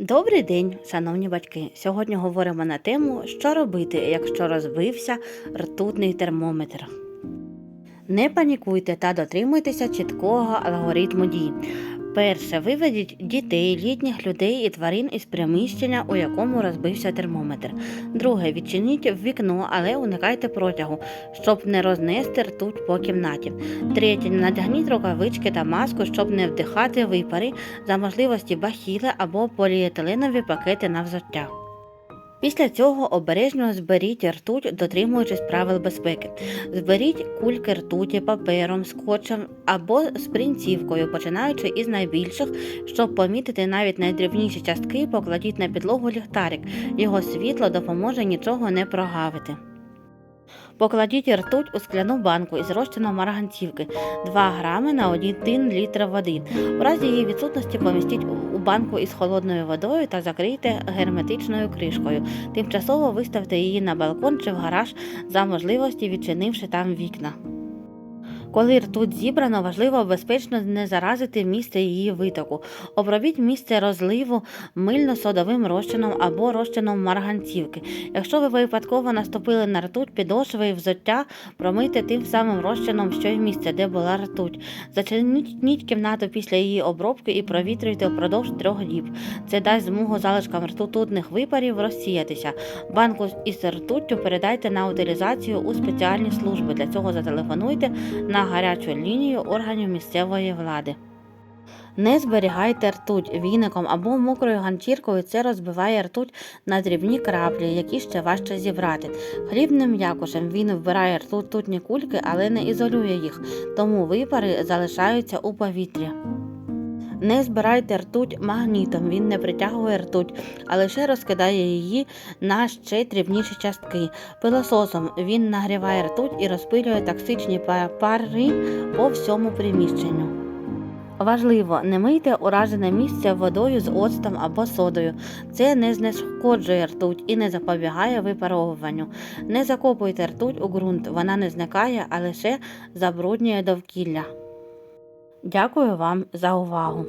Добрий день, шановні батьки. Сьогодні говоримо на тему, що робити, якщо розбився ртутний термометр. Не панікуйте та дотримуйтеся чіткого алгоритму дій. Перше, виведіть дітей, літніх людей і тварин із приміщення, у якому розбився термометр. Друге, відчиніть вікно, але уникайте протягу, щоб не рознести ртуть по кімнаті. Третє, надягніть рукавички та маску, щоб не вдихати випари за можливості бахіли або поліетиленові пакети на взуття. Після цього обережно зберіть ртуть, дотримуючись правил безпеки. Зберіть кульки ртуті папером, скотчем або спринцівкою, починаючи із найбільших, щоб помітити навіть найдрібніші частки, покладіть на підлогу ліхтарик. Його світло допоможе нічого не прогавити. Покладіть ртуть у скляну банку із розчином марганцівки 2 грами на 1 літр води. У разі її відсутності помістіть у банку із холодною водою та закрийте герметичною кришкою. Тимчасово виставте її на балкон чи в гараж за можливості, відчинивши там вікна. Коли ртуть зібрано, важливо безпечно не заразити місце її витоку. Обробіть місце розливу мильно-содовим розчином або розчином марганцівки. Якщо ви випадково наступили на ртуть, підошви і взуття, промийте тим самим розчином, що й місце, де була ртуть. Зачиніть кімнату після її обробки і провітрюйте впродовж трьох діб. Це дасть змогу залишкам ртутних випарів розсіятися. Банку із ртуттю передайте на утилізацію у спеціальні служби. Для цього зателефонуйте на гарячу лінію органів місцевої влади. Не зберігайте ртуть віником або мокрою ганчіркою, це розбиває ртуть на дрібні краплі, які ще важче зібрати. Хлібним м'якушем він вбирає ртутні кульки, але не ізолює їх, тому випари залишаються у повітрі. Не збирайте ртуть магнітом, він не притягує ртуть, а лише розкидає її на ще дрібніші частки. Пилососом він нагріває ртуть і розпилює токсичні пари по всьому приміщенню. Важливо, не мийте уражене місце водою з оцтом або содою. Це не знешкоджує ртуть і не запобігає випаровуванню. Не закопуйте ртуть у ґрунт, вона не зникає, а лише забруднює довкілля. Дякую вам за увагу!